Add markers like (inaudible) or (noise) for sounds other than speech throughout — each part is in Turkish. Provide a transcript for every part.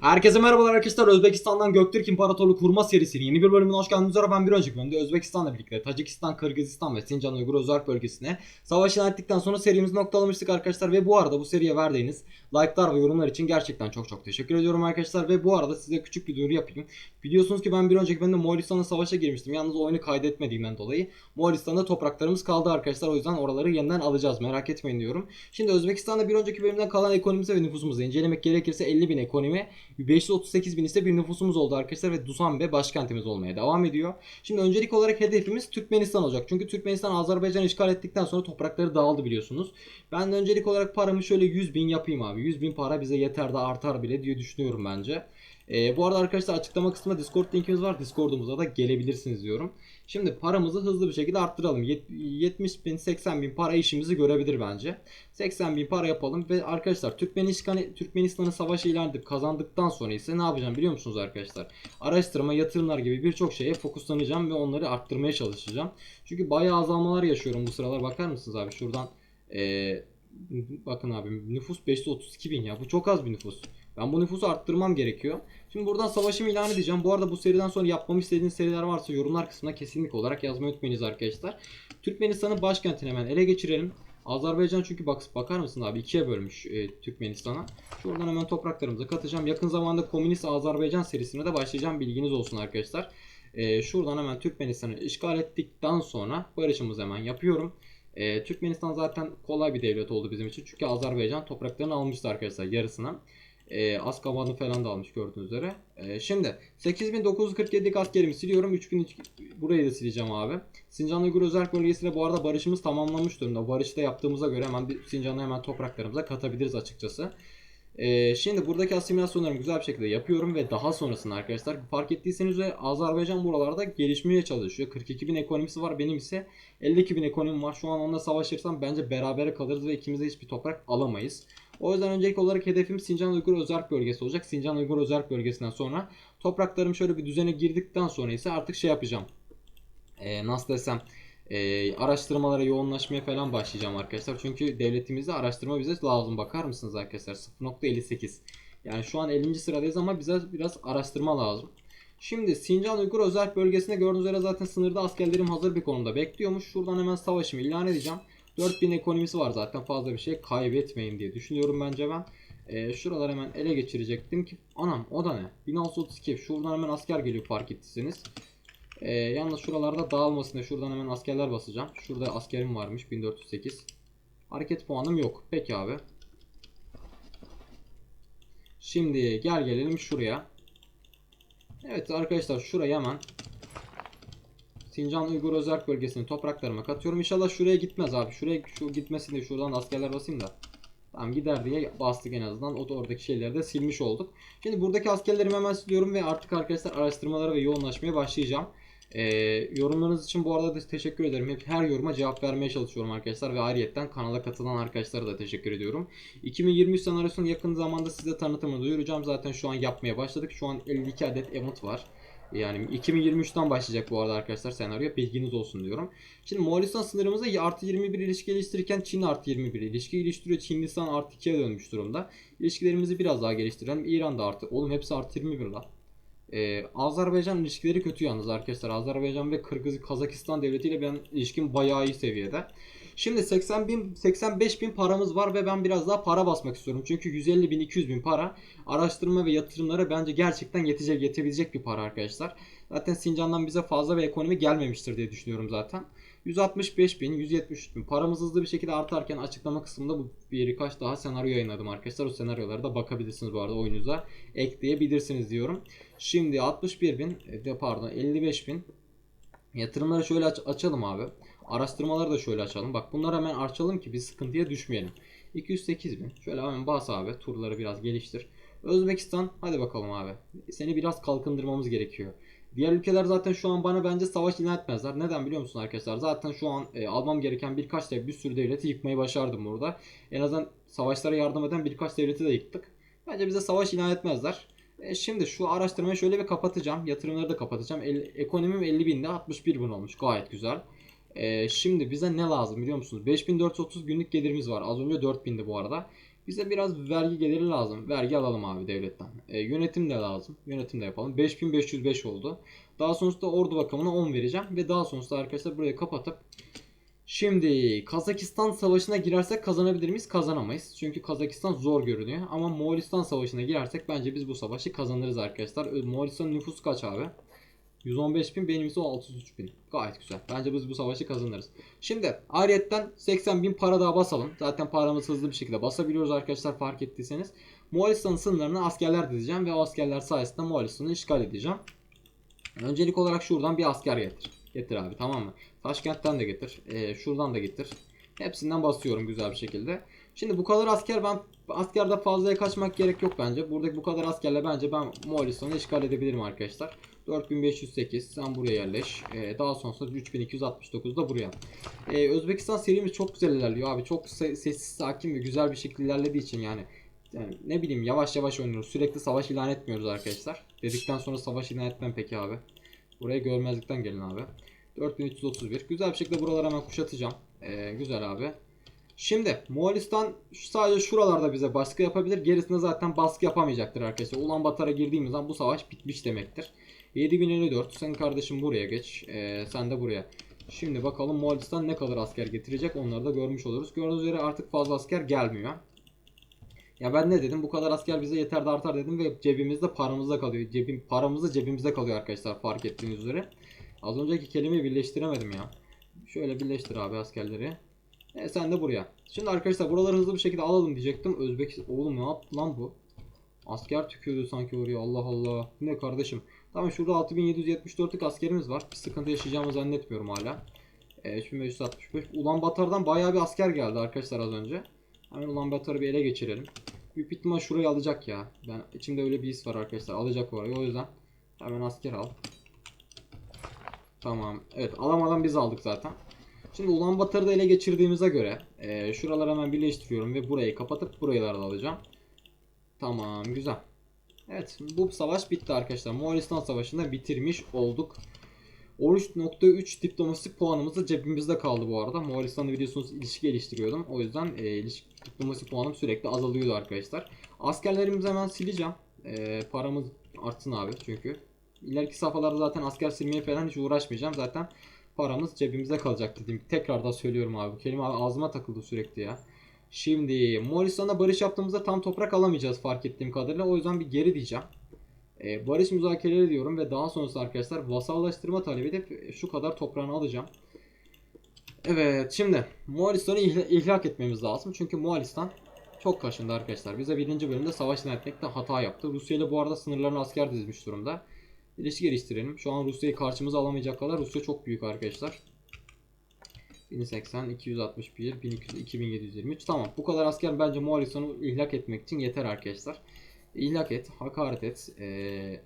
Herkese merhabalar arkadaşlar. Özbekistan'dan Göktürk İmparatorluğu kurma serisinin yeni bir bölümüne hoş geldiniz. Ben bir önceki bölümde Özbekistan'la birlikte Tacikistan, Kırgızistan ve Sincan Uygur Özerk bölgesine savaş ilan ettikten sonra serimizi noktalamıştık arkadaşlar. Ve bu arada bu seriye verdiğiniz like'lar ve yorumlar için gerçekten çok çok teşekkür ediyorum arkadaşlar. Ve bu arada size küçük bir duyuru yapayım. Biliyorsunuz ki ben bir önceki bölümde Moğolistan'la savaşa girmiştim. Yalnız oyunu kaydetmediğimden dolayı Moğolistan'da topraklarımız kaldı arkadaşlar. O yüzden oraları yeniden alacağız. Merak etmeyin diyorum. Şimdi Özbekistan'da bir önceki bölümden kalan ekonomimizi ve nüfusumuzu incelemek gerekirse 50 bin ekonomi, 538 bin ise bir nüfusumuz oldu arkadaşlar ve Dusanbe başkentimiz olmaya devam ediyor. Şimdi öncelik olarak hedefimiz Türkmenistan olacak. Çünkü Türkmenistan Azerbaycan'ı işgal ettikten sonra toprakları dağıldı biliyorsunuz. Ben de öncelik olarak paramı şöyle 100 bin yapayım abi. 100 bin para bize yeter de artar bile diye düşünüyorum bence. Ee, bu arada arkadaşlar açıklama kısmında Discord linkimiz var. Discord'umuza da gelebilirsiniz diyorum. Şimdi paramızı hızlı bir şekilde arttıralım. Yet- 70 bin 80 bin para işimizi görebilir bence. 80 bin para yapalım ve arkadaşlar Türkmenistan, Türkmenistan'ı savaş ilan edip kazandıktan sonra ise ne yapacağım biliyor musunuz arkadaşlar? Araştırma, yatırımlar gibi birçok şeye fokuslanacağım ve onları arttırmaya çalışacağım. Çünkü bayağı azalmalar yaşıyorum bu sıralar. Bakar mısınız abi şuradan eee, bakın abi nüfus 532 bin ya bu çok az bir nüfus. Ben bu nüfusu arttırmam gerekiyor. Şimdi buradan savaşımı ilan edeceğim. Bu arada bu seriden sonra yapmamı istediğiniz seriler varsa yorumlar kısmına kesinlikle olarak yazmayı unutmayınız arkadaşlar. Türkmenistan'ın başkentini hemen ele geçirelim. Azerbaycan çünkü bak bakar mısın abi ikiye bölmüş e, Türkmenistan'a. Şuradan hemen topraklarımıza katacağım. Yakın zamanda Komünist Azerbaycan serisine de başlayacağım. Bilginiz olsun arkadaşlar. E, şuradan hemen Türkmenistan'ı işgal ettikten sonra barışımızı hemen yapıyorum. E, Türkmenistan zaten kolay bir devlet oldu bizim için. Çünkü Azerbaycan topraklarını almıştı arkadaşlar yarısına. E, Askaban'ı falan da almış gördüğünüz üzere. E, şimdi 8947'lik askerimi siliyorum. 3000 burayı da sileceğim abi. Sincan Uygur Özerk Bölgesi'yle bu arada barışımız tamamlanmış durumda. Barışı da yaptığımıza göre hemen bir Sincan'ı hemen topraklarımıza katabiliriz açıkçası. Ee, şimdi buradaki asimilasyonlarımı güzel bir şekilde yapıyorum ve daha sonrasında arkadaşlar fark ettiyseniz de Azerbaycan buralarda gelişmeye çalışıyor. 42 bin ekonomisi var benim ise 52 bin ekonomim var. Şu an onunla savaşırsam bence berabere kalırız ve ikimiz hiçbir toprak alamayız. O yüzden öncelikli olarak hedefim Sincan Uygur Özerk Bölgesi olacak. Sincan Uygur Özerk Bölgesi'nden sonra topraklarım şöyle bir düzene girdikten sonra ise artık şey yapacağım. Ee, nasıl desem e, araştırmalara yoğunlaşmaya falan başlayacağım arkadaşlar. Çünkü devletimizde araştırma bize lazım. Bakar mısınız arkadaşlar? 0.58. Yani şu an 50. sıradayız ama bize biraz araştırma lazım. Şimdi Sincan Uygur Özerk Bölgesi'nde gördüğünüz üzere zaten sınırda askerlerim hazır bir konumda bekliyormuş. Şuradan hemen savaşımı ilan edeceğim. 4000 ekonomisi var zaten fazla bir şey kaybetmeyin diye düşünüyorum bence ben. Ee, şuraları hemen ele geçirecektim ki anam o da ne? 1632 şuradan hemen asker geliyor fark ettiyseniz. Ee, yalnız şuralarda dağılmasın diye şuradan hemen askerler basacağım. Şurada askerim varmış 1408. Hareket puanım yok. Peki abi. Şimdi gel gelelim şuraya. Evet arkadaşlar şuraya hemen Sincan Uygur Özerk bölgesinin topraklarıma katıyorum. İnşallah şuraya gitmez abi. Şuraya şu gitmesin diye şuradan askerler basayım da. Tamam gider diye bastık en azından. O da oradaki şeyleri de silmiş olduk. Şimdi buradaki askerlerimi hemen siliyorum ve artık arkadaşlar araştırmalara ve yoğunlaşmaya başlayacağım. Ee, yorumlarınız için bu arada da teşekkür ederim. Hep her yoruma cevap vermeye çalışıyorum arkadaşlar ve ayrıyetten kanala katılan arkadaşlara da teşekkür ediyorum. 2023 senaryosunu yakın zamanda size tanıtımını duyuracağım. Zaten şu an yapmaya başladık. Şu an 52 adet event var. Yani 2023'ten başlayacak bu arada arkadaşlar senaryo. Bilginiz olsun diyorum. Şimdi Moğolistan sınırımızda artı 21 ilişki geliştirirken Çin artı 21 ilişki geliştiriyor. Çinlistan artı 2'ye dönmüş durumda. İlişkilerimizi biraz daha geliştirelim. İran da artı. Oğlum hepsi artı 21 lan. Ee, Azerbaycan ilişkileri kötü yalnız arkadaşlar. Azerbaycan ve Kırgız Kazakistan devletiyle ben ilişkim bayağı iyi seviyede. Şimdi 80 bin, 85 bin paramız var ve ben biraz daha para basmak istiyorum. Çünkü 150 bin, 200 bin para araştırma ve yatırımlara bence gerçekten yetecek, yetebilecek bir para arkadaşlar. Zaten Sincan'dan bize fazla ve ekonomi gelmemiştir diye düşünüyorum zaten. 165 bin, 173 bin paramız hızlı bir şekilde artarken açıklama kısmında bu birkaç daha senaryo yayınladım arkadaşlar. O senaryolara da bakabilirsiniz bu arada oyunuza ekleyebilirsiniz diyorum. Şimdi 61 bin, de pardon 55 bin yatırımları şöyle aç- açalım abi. Araştırmaları da şöyle açalım. Bak bunları hemen açalım ki bir sıkıntıya düşmeyelim. 208 bin. Şöyle hemen bas abi. Turları biraz geliştir. Özbekistan hadi bakalım abi. Seni biraz kalkındırmamız gerekiyor. Diğer ülkeler zaten şu an bana bence savaş ilan etmezler. Neden biliyor musun arkadaşlar? Zaten şu an e, almam gereken birkaç dev, bir sürü devleti yıkmayı başardım burada. En azından savaşlara yardım eden birkaç devleti de yıktık. Bence bize savaş ilan etmezler. E, şimdi şu araştırmayı şöyle bir kapatacağım. Yatırımları da kapatacağım. El, ekonomim 50 binde 61 bin olmuş. Gayet güzel. E, şimdi bize ne lazım biliyor musunuz? 5430 günlük gelirimiz var. Az önce 4000'di bu arada. Bize biraz vergi geliri lazım. Vergi alalım abi devletten. E, yönetim de lazım. Yönetim de yapalım. 5505 oldu. Daha sonrasında ordu bakımına 10 vereceğim. Ve daha sonrasında arkadaşlar burayı kapatıp Şimdi Kazakistan savaşına girersek kazanabilir miyiz? Kazanamayız. Çünkü Kazakistan zor görünüyor. Ama Moğolistan savaşına girersek bence biz bu savaşı kazanırız arkadaşlar. Ö- Moğolistan'ın nüfusu kaç abi? 115 bin benim ise 33 bin. Gayet güzel. Bence biz bu savaşı kazanırız. Şimdi ayrıyetten 80 bin para daha basalım. Zaten paramız hızlı bir şekilde basabiliyoruz arkadaşlar fark ettiyseniz. Moğolistan'ın sınırlarına askerler dizeceğim ve o askerler sayesinde Moğolistan'ı işgal edeceğim. Öncelik olarak şuradan bir asker getir. Getir abi tamam mı? Taşkent'ten de getir. Ee, şuradan da getir. Hepsinden basıyorum güzel bir şekilde. Şimdi bu kadar asker ben askerde fazlaya kaçmak gerek yok bence. Buradaki bu kadar askerle bence ben Moğolistan'ı işgal edebilirim arkadaşlar. 4508 sen buraya yerleş. Ee, daha sonrasında 3269 da buraya. Ee, Özbekistan serimiz çok güzel ilerliyor abi. Çok se- sessiz, sakin ve güzel bir şekilde ilerlediği için yani yani ne bileyim yavaş yavaş oynuyoruz. Sürekli savaş ilan etmiyoruz arkadaşlar. Dedikten sonra savaş ilan etmem peki abi. Buraya görmezlikten gelin abi. 4331. Güzel bir şekilde buraları hemen kuşatacağım. Ee, güzel abi. Şimdi Moğolistan sadece şuralarda bize baskı yapabilir. Gerisinde zaten baskı yapamayacaktır arkadaşlar. Ulan Batar'a girdiğimiz zaman bu savaş bitmiş demektir. 7054. Sen kardeşim buraya geç. Ee, sen de buraya. Şimdi bakalım Moğolistan ne kadar asker getirecek onları da görmüş oluruz. Gördüğünüz üzere artık fazla asker gelmiyor. Ya ben ne dedim? Bu kadar asker bize yeter de artar dedim ve cebimizde paramızda kalıyor. Cebim paramızda cebimizde kalıyor arkadaşlar fark ettiğiniz üzere. Az önceki kelimeyi birleştiremedim ya. Şöyle birleştir abi askerleri. E sen de buraya. Şimdi arkadaşlar buraları hızlı bir şekilde alalım diyecektim. Özbek oğlum ne yaptı lan bu? Asker tükürdü sanki oraya. Allah Allah. Ne kardeşim? Tamam şurada 6774'lük askerimiz var. Bir sıkıntı yaşayacağımı zannetmiyorum hala. E, 3565. Ulan Batar'dan bayağı bir asker geldi arkadaşlar az önce. Hemen Ulan Batar'ı bir ele geçirelim. Büyük ihtimal şurayı alacak ya. Ben içimde öyle bir his var arkadaşlar. Alacak orayı. O yüzden hemen asker al. Tamam. Evet alamadan biz aldık zaten. Şimdi Ulan Batar'ı da ele geçirdiğimize göre e, şuraları hemen birleştiriyorum ve burayı kapatıp buraları da alacağım. Tamam güzel. Evet bu savaş bitti arkadaşlar. Moğolistan Savaşı'nda bitirmiş olduk. 13.3 diplomasi puanımız da cebimizde kaldı bu arada. Moğolistan'da biliyorsunuz ilişki geliştiriyordum. O yüzden e, ilişki, diplomasi puanım sürekli azalıyordu arkadaşlar. Askerlerimizi hemen sileceğim. E, paramız artsın abi çünkü. İleriki safhalarda zaten asker silmeye falan hiç uğraşmayacağım. Zaten paramız cebimizde kalacak dedim. Tekrar da söylüyorum abi. Bu kelime ağzıma takıldı sürekli ya. Şimdi Moğolistan'da barış yaptığımızda tam toprak alamayacağız fark ettiğim kadarıyla. O yüzden bir geri diyeceğim. Ee, barış müzakereleri diyorum ve daha sonrasında arkadaşlar vasallaştırma talep edip şu kadar toprağını alacağım. Evet şimdi Moğolistan'ı ihla- ihlak etmemiz lazım. Çünkü Moğolistan çok kaşındı arkadaşlar. Bize birinci bölümde savaş etmekte hata yaptı. Rusya ile bu arada sınırlarına asker dizmiş durumda. İlişki geliştirelim. Şu an Rusya'yı karşımıza alamayacak kadar Rusya çok büyük arkadaşlar. 1080, 261, 1200, 2723. Tamam. Bu kadar asker bence Moğolistan'ı ihlak etmek için yeter arkadaşlar. İhlak et, hakaret et. Ee,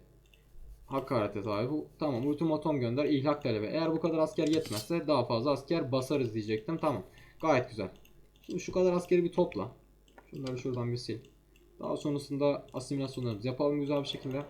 hakaret et abi. Bu, tamam. Ultimatom gönder, ihlak talebi. Eğer bu kadar asker yetmezse daha fazla asker basarız diyecektim. Tamam. Gayet güzel. Şimdi şu kadar askeri bir topla. Şunları şuradan bir sil. Daha sonrasında asimilasyonlarımızı yapalım güzel bir şekilde.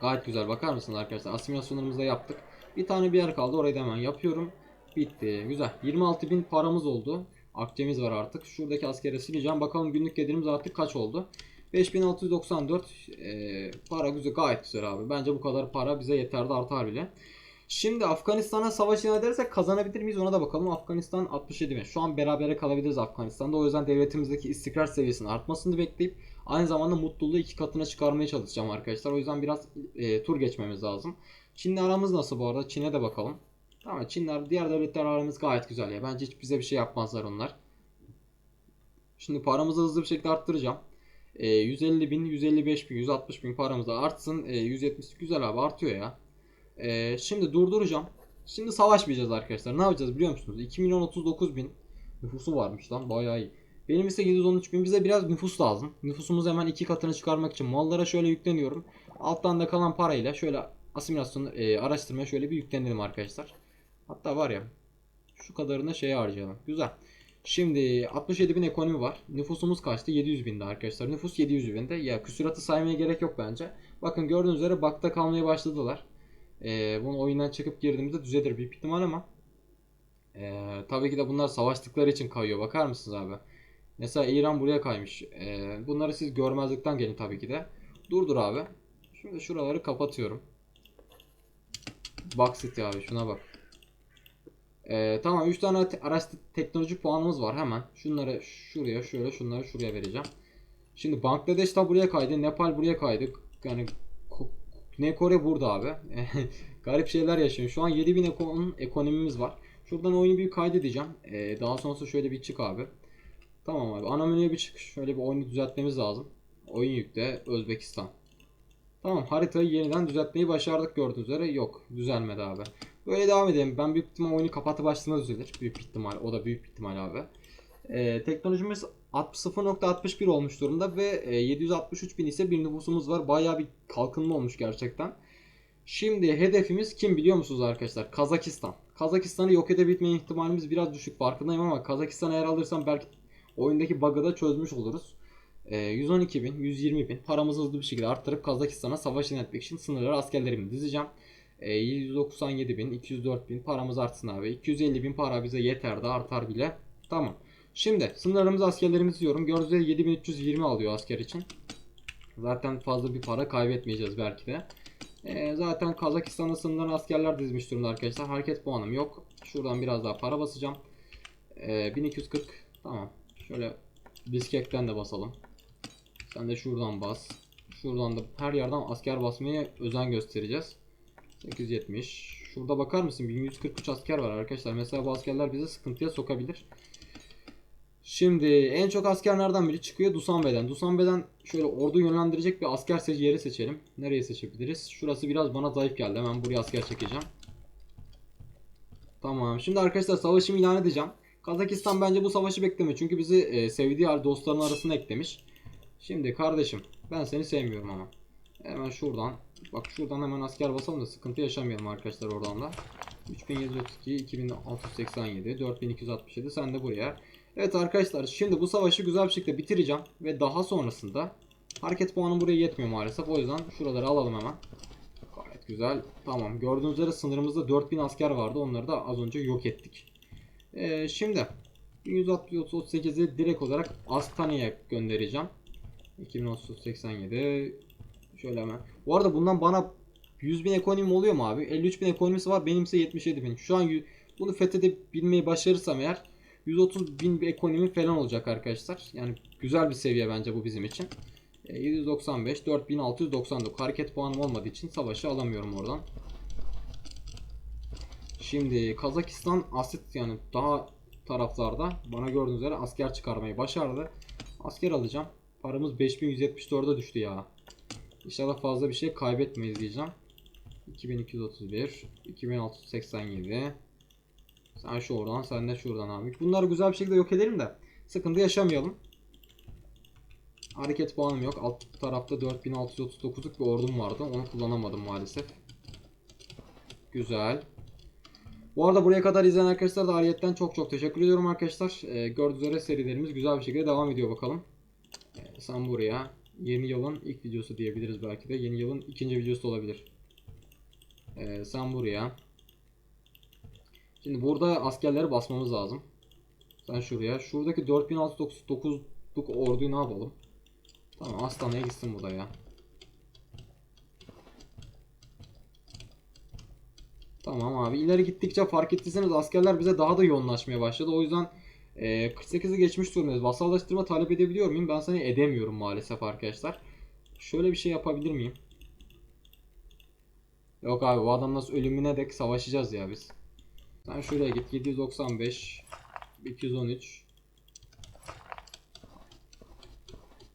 Gayet güzel. Bakar mısınız arkadaşlar? Asimilasyonlarımızı da yaptık. Bir tane bir yer kaldı. Orayı da hemen yapıyorum. Bitti. Güzel. 26.000 paramız oldu. Akçemiz var artık. Şuradaki askere sileceğim. Bakalım günlük gelirimiz artık kaç oldu? 5694 ee, para güzel gayet güzel abi. Bence bu kadar para bize yeter de artar bile. Şimdi Afganistan'a savaş ilan edersek kazanabilir miyiz ona da bakalım. Afganistan 67 mi? Şu an berabere kalabiliriz Afganistan'da. O yüzden devletimizdeki istikrar seviyesinin artmasını bekleyip aynı zamanda mutluluğu iki katına çıkarmaya çalışacağım arkadaşlar. O yüzden biraz e, tur geçmemiz lazım. Çin'le aramız nasıl bu arada? Çin'e de bakalım. Tamam Çinler diğer devletler aramız gayet güzel ya. Bence hiç bize bir şey yapmazlar onlar. Şimdi paramızı hızlı bir şekilde arttıracağım. E, 150 bin, 155 bin, 160 bin paramız da artsın. E, 170 güzel abi artıyor ya. E, şimdi durduracağım. Şimdi savaşmayacağız arkadaşlar. Ne yapacağız biliyor musunuz? 2 milyon 39 bin nüfusu varmış lan bayağı iyi. Benim ise 713 bin. Bize biraz nüfus lazım. Nüfusumuzu hemen iki katını çıkarmak için mallara şöyle yükleniyorum. Alttan da kalan parayla şöyle asimilasyon e, araştırmaya şöyle bir yüklenelim arkadaşlar. Hatta var ya şu kadarını şeye harcayalım. Güzel. Şimdi 67 bin ekonomi var. Nüfusumuz kaçtı? 700 binde arkadaşlar. Nüfus 700 binde. Ya küsuratı saymaya gerek yok bence. Bakın gördüğünüz üzere bakta kalmaya başladılar. Ee, bunu oyundan çıkıp girdiğimizde düzelir büyük ihtimal ama ee, tabii ki de bunlar savaştıkları için kayıyor. Bakar mısınız abi? Mesela İran buraya kaymış. Ee, bunları siz görmezlikten gelin tabii ki de. Durdur abi. Şimdi şuraları kapatıyorum. Bak City abi şuna bak. Ee, tamam 3 tane araç te- teknoloji puanımız var hemen. Şunları şuraya şöyle şunları şuraya vereceğim. Şimdi Bangladeş da buraya kaydı. Nepal buraya kaydı. Yani Güney Kore burada abi. (laughs) Garip şeyler yaşıyor. Şu an 7000 ekon ekonomimiz var. Şuradan oyunu bir kaydedeceğim. Ee, daha sonrasında şöyle bir çık abi. Tamam abi. Ana menüye bir çık. Şöyle bir oyunu düzeltmemiz lazım. Oyun yükle Özbekistan. Tamam haritayı yeniden düzeltmeyi başardık gördüğünüz üzere. Yok düzelmedi abi. Böyle devam edelim. Ben büyük ihtimal oyunu kapatıp açtığımda düzelir. Büyük ihtimal. O da büyük ihtimal abi. Ee, teknolojimiz 0.61 olmuş durumda ve e, 763 bin ise bir nüfusumuz var. Bayağı bir kalkınma olmuş gerçekten. Şimdi hedefimiz kim biliyor musunuz arkadaşlar? Kazakistan. Kazakistan'ı yok edebilme ihtimalimiz biraz düşük farkındayım ama Kazakistan'ı eğer alırsam belki oyundaki bug'ı da çözmüş oluruz. Ee, 112 bin, 120 bin paramızı hızlı bir şekilde arttırıp Kazakistan'a savaş iletmek için sınırlara askerlerimi dizeceğim. Ee, 197 bin, 204 bin paramız artsın abi. 250 bin para bize yeter de artar bile. Tamam. Şimdi sınırlarımızı askerlerimizi diyorum. Gördüğünüz üzere 7320 alıyor asker için. Zaten fazla bir para kaybetmeyeceğiz belki de. Ee, zaten Kazakistan'ın sınırlarına askerler dizmiş durumda arkadaşlar. Hareket puanım yok. Şuradan biraz daha para basacağım. Ee, 1240 tamam. Şöyle Biskek'ten de basalım. Sen de şuradan bas. Şuradan da her yerden asker basmaya özen göstereceğiz. 870. Şurada bakar mısın? 1143 asker var arkadaşlar. Mesela bu askerler bizi sıkıntıya sokabilir. Şimdi en çok asker nereden biri çıkıyor? Dusanbe'den. Dusanbe'den şöyle ordu yönlendirecek bir asker seç yeri seçelim. Nereye seçebiliriz? Şurası biraz bana zayıf geldi. Hemen buraya asker çekeceğim. Tamam. Şimdi arkadaşlar savaşımı ilan edeceğim. Kazakistan bence bu savaşı beklemiyor. Çünkü bizi e, sevdiği dostların arasına eklemiş. Şimdi kardeşim ben seni sevmiyorum ama. Hemen şuradan. Bak şuradan hemen asker basalım da sıkıntı yaşamayalım arkadaşlar oradan da. 3732, 2687, 4267 sen de buraya. Evet arkadaşlar şimdi bu savaşı güzel bir şekilde bitireceğim. Ve daha sonrasında hareket puanım buraya yetmiyor maalesef. O yüzden şuraları alalım hemen. Gayet güzel. Tamam gördüğünüz üzere sınırımızda 4000 asker vardı. Onları da az önce yok ettik. Ee, şimdi 1138'i direkt olarak Astana'ya göndereceğim. 2387 Şöyle hemen. Bu arada bundan bana 100 bin ekonomim oluyor mu abi? 53 bin ekonomisi var. Benimse 77 bin. Şu an bunu fethedebilmeyi başarırsam eğer 130 bin bir ekonomi falan olacak arkadaşlar. Yani güzel bir seviye bence bu bizim için. E, 795, 4699 hareket puanım olmadığı için savaşı alamıyorum oradan. Şimdi Kazakistan asit yani daha taraflarda bana gördüğünüz üzere asker çıkarmayı başardı. Asker alacağım. Paramız 5174'e düştü ya. İnşallah fazla bir şey kaybetmeyiz diyeceğim. 2231, 2687. Sen şu oradan, sen de şuradan abi. Bunları güzel bir şekilde yok edelim de sıkıntı yaşamayalım. Hareket puanım yok. Alt tarafta 4639'luk bir ordum vardı. Onu kullanamadım maalesef. Güzel. Bu arada buraya kadar izleyen arkadaşlar da ayrıyetten çok çok teşekkür ediyorum arkadaşlar. Ee, gördüğünüz üzere serilerimiz güzel bir şekilde devam ediyor bakalım. Ee, sen buraya yeni yılın ilk videosu diyebiliriz belki de. Yeni yılın ikinci videosu olabilir. Ee, sen buraya. Şimdi burada askerleri basmamız lazım. Sen şuraya. Şuradaki 4699'luk orduyu ne yapalım? Tamam Astana'ya gitsin bu da ya. Tamam abi ileri gittikçe fark ettiyseniz askerler bize daha da yoğunlaşmaya başladı. O yüzden e, 48'i geçmiş durumdayız. Vasallaştırma talep edebiliyor muyum? Ben seni edemiyorum maalesef arkadaşlar. Şöyle bir şey yapabilir miyim? Yok abi bu adam nasıl ölümüne dek savaşacağız ya biz. Sen şuraya git 795 213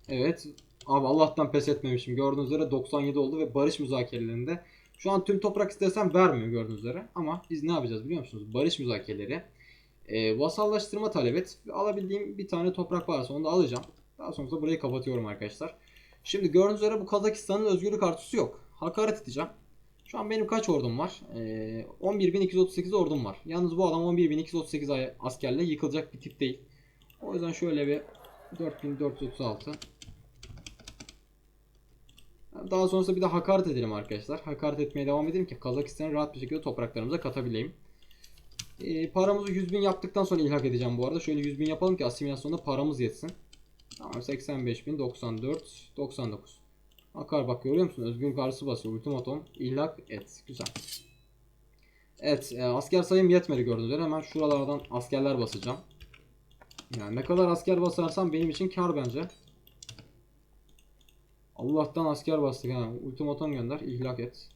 Evet. Abi Allah'tan pes etmemişim. Gördüğünüz üzere 97 oldu ve barış müzakerelerinde şu an tüm toprak istesem vermiyor gördüğünüz üzere. Ama biz ne yapacağız biliyor musunuz? Barış müzakereleri e, vasallaştırma talep et. Alabildiğim bir tane toprak varsa onu da alacağım. Daha sonrasında burayı kapatıyorum arkadaşlar. Şimdi gördüğünüz üzere bu Kazakistan'ın özgürlük artısı yok. Hakaret edeceğim. Şu an benim kaç ordum var? Ee, 11.238 ordum var. Yalnız bu adam 11.238 ay- askerle yıkılacak bir tip değil. O yüzden şöyle bir 4436 daha sonrasında bir de hakaret edelim arkadaşlar. Hakaret etmeye devam edelim ki Kazakistan'ı rahat bir şekilde topraklarımıza katabileyim. Ee, paramızı 100 bin yaptıktan sonra ilhak edeceğim bu arada. Şöyle 100 bin yapalım ki asimilasyonda paramız yetsin. Tamam 85 bin 94 99. Akar bak görüyor musun? Özgün karşısı basıyor. Ultimatom ilhak et. Güzel. Evet e, asker sayım yetmedi gördüğünüz üzere. Hemen şuralardan askerler basacağım. Yani ne kadar asker basarsam benim için kar bence. Allah'tan asker bastık ha. Ultimatom gönder. ihlak et.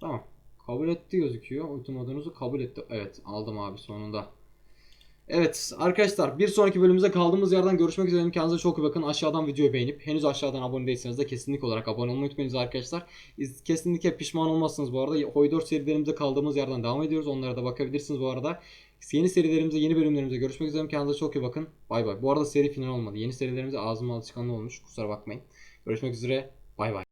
Tamam. Kabul etti gözüküyor. Ultimatomunuzu kabul etti. Evet aldım abi sonunda. Evet arkadaşlar bir sonraki bölümümüzde kaldığımız yerden görüşmek üzere. Kendinize çok iyi bakın. Aşağıdan videoyu beğenip henüz aşağıdan abone değilseniz de kesinlikle olarak abone olmayı unutmayınız arkadaşlar. Kesinlikle pişman olmazsınız bu arada. Hoy 4 serilerimizde kaldığımız yerden devam ediyoruz. Onlara da bakabilirsiniz bu arada. Yeni serilerimize, yeni bölümlerimize görüşmek üzere. Kendinize çok iyi bakın. Bay bay. Bu arada seri final olmadı. Yeni serilerimize ağzıma alışkanlığı olmuş. Kusura bakmayın. Görüşmek üzere. Bay bay.